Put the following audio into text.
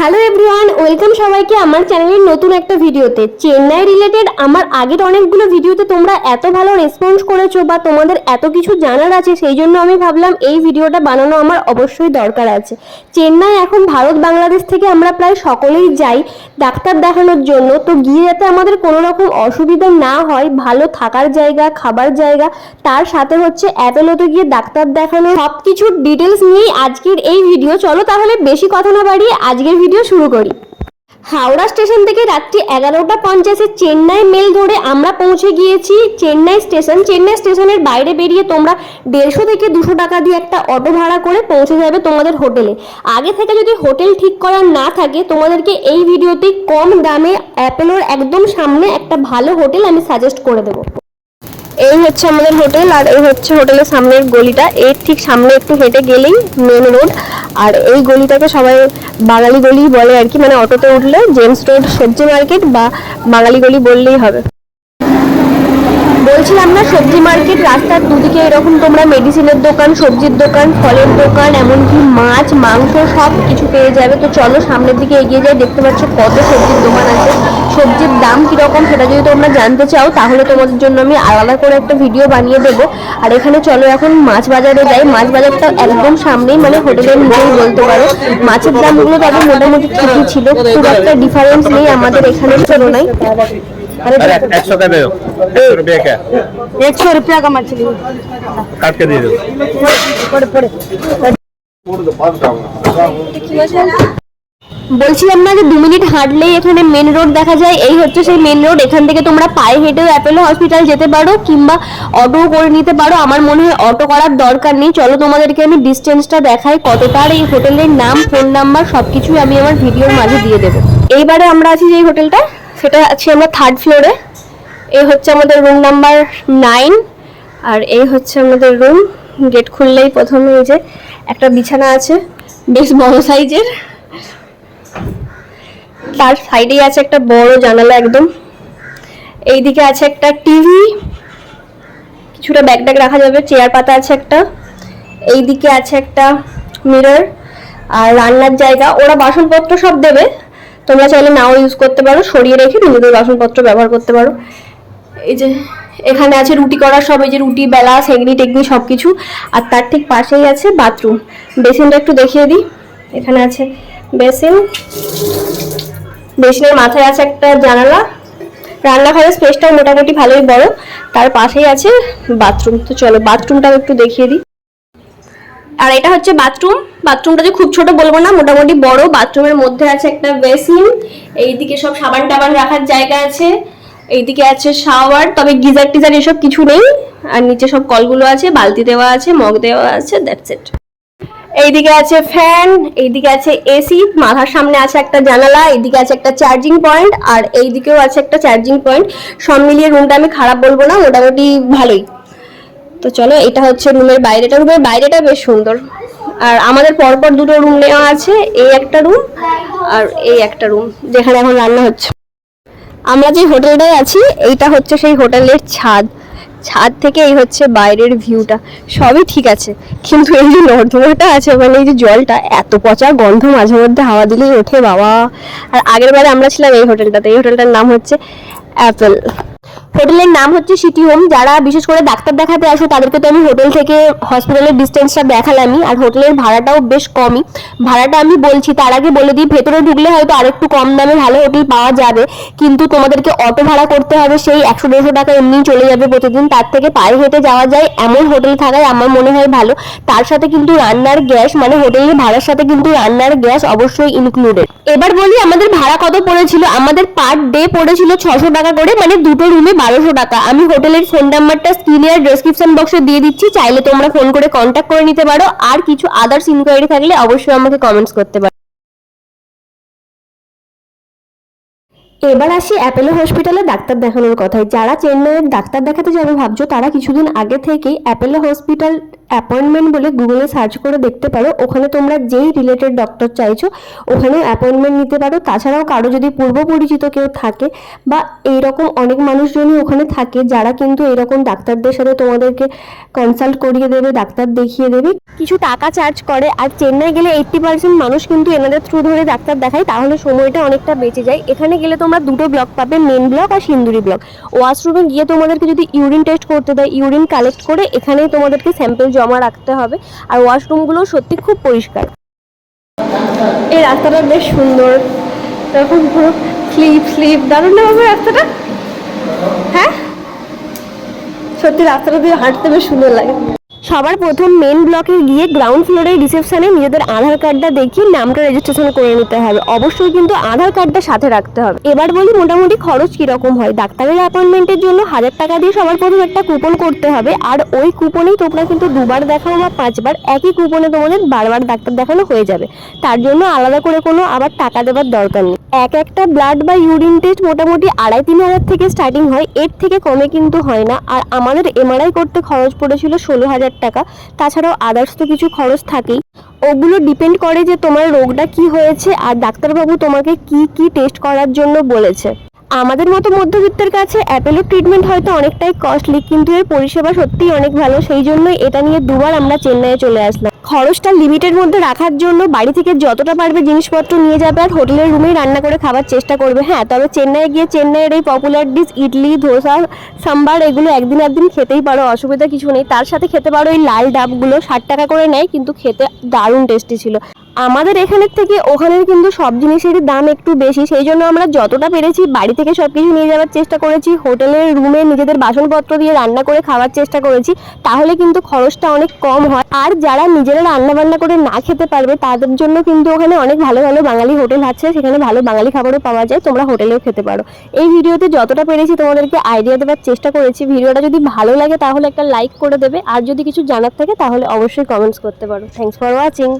Hello everyone, welcome সবাইকে আমার চ্যানেলের নতুন একটা ভিডিওতে। চেন্নাই রিলেটেড আমার আগের অনেকগুলো ভিডিওতে তোমরা এত ভালো রেসপন্স করেছ বা তোমাদের এত কিছু জানার আছে, সেই জন্য আমি ভাবলাম এই ভিডিওটা বানানো আমার অবশ্যই দরকার আছে। চেন্নাই এখন ভারত, বাংলাদেশ থেকে আমরা প্রায় সকলেই যাই ডাক্তার দেখানোর জন্য। তো গিয়ে যাতে আমাদের কোনো রকম অসুবিধা না হয়, ভালো থাকার জায়গা, খাবার জায়গা, তার সাথে হচ্ছে অ্যাপেলোতে গিয়ে ডাক্তার দেখানো সব কিছুর ডিটেলস নিয়েই আজকের এই ভিডিও। চলো তাহলে বেশি কথা না বাড়িয়ে আজকের ভিডিও শুরু করি। হাওড়া স্টেশন থেকে রাত্রি এগারোটা পঞ্চাশে চেন্নাই মেল ধরে আমরা পৌঁছে গিয়েছি। চেন্নাই স্টেশন, চেন্নাই স্টেশনের বাইরে বেরিয়ে তোমরা দেড়শো থেকে দুশো টাকা দিয়ে একটা অটো ভাড়া করে পৌঁছে যাবে তোমাদের হোটেলে। আগে থেকে যদি হোটেল ঠিক করা না থাকে, তোমাদেরকে এই ভিডিওতে কম দামে অ্যাপেলোর একদম সামনে একটা ভালো হোটেল আমি সাজেস্ট করে দেবো। এই হচ্ছে আমাদের হোটেল, আর এই হচ্ছে হোটেলের সামনের গলিটা। এর ঠিক সামনে একটু হেঁটে গেলেই মেন রোড আর এই গলিটাকে সবাই বাঙালি গলি বলে আর কি মানে অটোতে উঠলে জেমস রোড সবজি মার্কেট বা বাঙালি গলি বললেই হবে। বলছিলাম না, সবজি মার্কেট রাস্তার দুদিকে এরকম তোমরা মেডিসিনের দোকান, সবজির দোকান, ফলের দোকান, এমনকি মাছ, মাংস সব কিছু পেয়ে যাবে। তো চলো সামনের দিকে এগিয়ে যাই, দেখতে পাচ্ছ কত সবজির দোকান আছে। সবজির দাম কীরকম সেটা যদি তোমরা জানতে চাও, তাহলে তোমাদের জন্য আমি আলাদা করে একটা ভিডিও বানিয়ে দেবো। আর এখানে চলো এখন মাছ বাজারে যাই। মাছ বাজারটা একদম সামনেই মানে হোটেলের নিচেই বলতে পারো। মাছের দামগুলো তাদের মোটামুটি ঠিকই ছিল। খুব একটা ডিফারেন্স নেই আমাদের এখানের তুলনায় अरे एक सौ का दे दो एक सौ रुपया क्या एक सौ रुपया का मछली काट के दे दो पड़े पड़े বলছিলাম না যে দু মিনিট হাঁটলেই এখানে মেন রোড দেখা যায় এই হচ্ছে সেই মেন রোড এখান থেকে তোমরা পায়ে হেঁটেও অ্যাপেলো হসপিটাল যেতে পারো কিংবা অটো করে নিতে পারো আমার মনে হয় অটো করার দরকার নেই চলো তোমাদেরকে আমি ডিস্টেন্সটা দেখাই কতটার এই হোটেলের নাম ফোন নাম্বার সবকিছুই আমি আমার ভিডিওর মাঝে দিয়ে দেবো এইবারে আমরা আছি যে হোটেলটা সেটা আছি আমরা থার্ড ফ্লোরে এই হচ্ছে আমাদের রুম নাম্বার নাইন আর এই হচ্ছে আমাদের রুম গেট খুললেই প্রথমে এই যে একটা বিছানা আছে, বেশ বড় সাইজের তার সাইডেই আছে একটা বড় জানালা একদম। এইদিকে আছে একটা টিভি কিছুটা ব্যাগ ট্যাগ রাখা যাবে চেয়ার পাতা আছে একটা। এইদিকে আছে একটা মিরর আর রান্নার জায়গা। ওরা বাসনপত্র সব দেবে। তোমরা চাইলে নাও ইউজ করতে পারো, সরিয়ে রেখে নিজেদের বাসনপত্র ব্যবহার করতে পারো। এই যে, এখানে আছে রুটি করার সব, এই যে রুটি, বেলা সেগনি টেকনি সব কিছু আর তার ঠিক পাশেই আছে বাথরুম বেসিনটা একটু দেখিয়ে দিই। এখানে আছে বেসিন। বেসিনের মাথায় আছে একটা জানালা। রান্নাঘরের স্পেসটাও মোটামুটি ভালোই বড়। তার পাশেই আছে বাথরুম তো চলো বাথরুমটাও একটু দেখিয়ে দিই। আর এটা হচ্ছে বাথরুম বাথরুমটা যে খুব ছোট বলব না, মোটামুটি বড়। বাথরুমের মধ্যে আছে একটা বেসিন এইদিকে সব সাবান টাবান রাখার জায়গা আছে, এইদিকে আছে শাওয়ার তবে গিজার টিজার এসব কিছু নেই। আর নিচে সব কলগুলো আছে, বালতি দেওয়া আছে, মগ দেওয়া আছে দ্যাটস ইট এইদিকে আছে ফ্যান এইদিকে আছে এসি মাথার সামনে আছে একটা জানালা, এইদিকে আছে একটা চার্জিং পয়েন্ট আর এইদিকেও আছে একটা চার্জিং পয়েন্ট সব মিলিয়ে রুমটা আমি খারাপ বলব না, মোটামুটি ভালোই। তো চলো, এটা হচ্ছে রুমের বাইরেটা। রুমের বাইরেটা বেশ সুন্দর। আর আমাদের পরপর দুটো রুম নেওয়া আছে, এই একটা রুম আর এই একটা রুম, যেখানে এখন রান্না হচ্ছে। আমরা যে হোটেলটায় আছি, এইটা হচ্ছে সেই হোটেলের ছাদ। ছাদ থেকে এই হচ্ছে বাইরের ভিউটা। সবই ঠিক আছে, কিন্তু এই যে নর্দমাটা আছে মানে এই যে জলটা, এত পচা গন্ধ মাঝে মধ্যে হাওয়া দিলেই ওঠে বাবা। আর আগের বারে আমরা ছিলাম এই হোটেলটাতে, এই হোটেলটার নাম হচ্ছে অ্যাপেল। হোটেলের নাম হচ্ছে সিটি হোম। যারা বিশেষ করে ডাক্তার দেখাতে আসো, তাদেরকে তো আমি হোটেল থেকে হসপিটালের ডিস্টেন্সটা দেখালামই। আর হোটেলের ভাড়াটাও বেশ কমই। ভাড়াটা আমি বলছি, তার আগে বলে দিই, ভেতরে ঢুকলে হয়তো আরেকটু কম দামে ভালো হোটেল পাওয়া যাবে। কিন্তু তোমাদেরকে অটো ভাড়া করতে হবে, সেই একশো দেড়শো টাকা এমনিই চলে যাবে প্রতিদিন। তার থেকে পায়ে হেঁটে যাওয়া যায়, এমন হোটেল থাকায় আমার মনে হয় ভালো। তার সাথে কিন্তু রান্নার গ্যাস মানে হোটেলের ভাড়ার সাথে কিন্তু রান্নার গ্যাস অবশ্যই ইনক্লুডেড এবার বলি, আমাদের ভাড়া কত পড়েছিল? আমাদের পার ডে পড়েছিল ছশো টাকা করে মানে দুটো রুমে বারোশো টাকা। আমি হোটেলের ফোন নাম্বারটা স্ক্রিনে আর ডেসক্রিপশন বক্সে দিয়ে দিচ্ছি। চাইলে তোমরা ফোন করে কন্ট্যাক্ট করে নিতে পারো। আর কিছু আদার্স ইনকোয়ারি থাকলে অবশ্যই আমাকে কমেন্টস করতে পারো। এবার আসি অ্যাপেলো হসপিটালে ডাক্তার দেখানোর কথায়। যারা চেন্নাইয়ের ডাক্তার দেখাতে যাবে ভাবছ, তারা কিছুদিন আগে থেকেই অ্যাপেলো হসপিটাল অ্যাপয়েন্টমেন্ট বলে গুগলে সার্চ করে দেখতে পারো। ওখানে তোমরা যেই রিলেটেড ডক্টর চাইছো ওখানেও অ্যাপয়েন্টমেন্ট নিতে পারো। তাছাড়াও কারও যদি পূর্ব পরিচিত কেউ থাকে বা এইরকম অনেক মানুষজনই ওখানে থাকে, যারা কিন্তু এরকম ডাক্তারদের সাথে তোমাদেরকে কনসাল্ট করিয়ে দেবে, ডাক্তার দেখিয়ে দেবে। কিছু টাকা চার্জ করে। আর চেন্নাই গেলে এইট্টি পার্সেন্ট মানুষ কিন্তু এনাদের থ্রু ধরে ডাক্তার দেখায়, তাহলে সময়টা অনেকটা বেঁচে যায়। এখানে গেলে তোমরা দুটো ব্লক পাবে মেন ব্লক আর সিন্দুরি ব্লক ওয়াশরুমে গিয়ে তোমাদেরকে যদি ইউরিন টেস্ট করতে দেয় ইউরিন কালেক্ট করে এখানেই তোমাদেরকে স্যাম্পেল জমা রাখতে হবে। আর ওয়াশরুমগুলো সত্যি খুব পরিষ্কার। এই রাস্তাটা বেশ সুন্দর। এরকম পুরো স্লিপ স্লিপ দারুণ হবে রাস্তাটা? হ্যাঁ? সত্যি রাস্তাটা দিয়ে হাঁটতে বেশ সুন্দর লাগে। সবার প্রথম মেন ব্লকে গিয়ে গ্রাউন্ড ফ্লোরের রিসেপশনে নিজেদের আধার কার্ডটা দেখিয়ে নামটা রেজিস্ট্রেশন করে নিতে হবে। অবশ্যই কিন্তু আধার কার্ডটা সাথে রাখতে হবে। এবার বলি মোটামুটি খরচ কীরকম হয়? ডাক্তারের অ্যাপয়েন্টমেন্টের জন্য হাজার টাকা দিয়ে সবার প্রথম একটা কুপন করতে হবে। আর ওই কুপনেই তোমরা কিন্তু দুবার দেখানো বা পাঁচবার একই কুপনে তোমাদের বারবার ডাক্তার দেখানো হয়ে যাবে। তার জন্য আলাদা করে কোনো আবার টাকা দেওয়ার দরকার নেই। এক একটা ব্লাড বা ইউরিন টেস্ট মোটামুটি আড়াই তিন হাজার থেকে স্টার্টিং হয়। এর থেকে কমে কিন্তু হয় না। আর আমাদের এমআরআই করতে খরচ পড়েছিল ষোলো হাজার টাকা। তাছাড়াও আদার্স তো কিছু খরচ থাকেই। ওগুলো ডিপেন্ড করে যে তোমার রোগটা কি হয়েছে আর ডাক্তারবাবু তোমাকে কি কি টেস্ট করার জন্য বলেছে। আমাদের মতো মধ্যবিত্তের কাছে অ্যাপেলো ট্রিটমেন্ট হয়তো অনেকটাই কস্টলি কিন্তু এর পরিষেবা সত্যিই অনেক ভালো। সেই জন্যই এটা নিয়ে দুবার আমরা চেন্নাইয়ে চলে আসলাম। খরচটা লিমিটের মধ্যে রাখার জন্য বাড়ি থেকে যতটা পারবে জিনিসপত্র নিয়ে যাবে আর হোটেলের রুমেই রান্না করে খাবার চেষ্টা করবে। হ্যাঁ তবে চেন্নাইয়ে গিয়ে চেন্নাইয়ের এই পপুলার ডিশ ইডলি, ধোসা, সাম্বার এগুলো একদিন একদিন খেতেই পারো, অসুবিধা কিছু নেই। তার সাথে খেতে পারো এই লাল ডাবগুলো, ষাট টাকা করে নেয়, কিন্তু খেতে দারুণ টেস্টি ছিল। আমাদের এখানের থেকে ওখানের কিন্তু সব জিনিসেরই দাম একটু বেশি, সেই জন্য আমরা যতটা পেরেছি বাড়ি থেকে সব কিছু নিয়ে যাওয়ার চেষ্টা করেছি, হোটেলের রুমে নিজেদের বাসনপত্র দিয়ে রান্না করে খাওয়ার চেষ্টা করেছি, তাহলে কিন্তু খরচটা অনেক কম হয়। আর যারা নিজেরা রান্না বান্না করে না খেতে পারবে, তাদের জন্য কিন্তু ওখানে অনেক ভালো ভালো বাঙালি হোটেল আছে, সেখানে ভালো বাঙালি খাবারও পাওয়া যায়, তোমরা হোটেলেও খেতে পারো। এই ভিডিওতে যতটা পেরেছি তোমাদেরকে আইডিয়া দেওয়ার চেষ্টা করেছি, ভিডিওটা যদি ভালো লাগে তাহলে একটা লাইক করে দেবে, আর যদি কিছু জানার থাকে তাহলে অবশ্যই কমেন্টস করতে পারো। Thanks for watching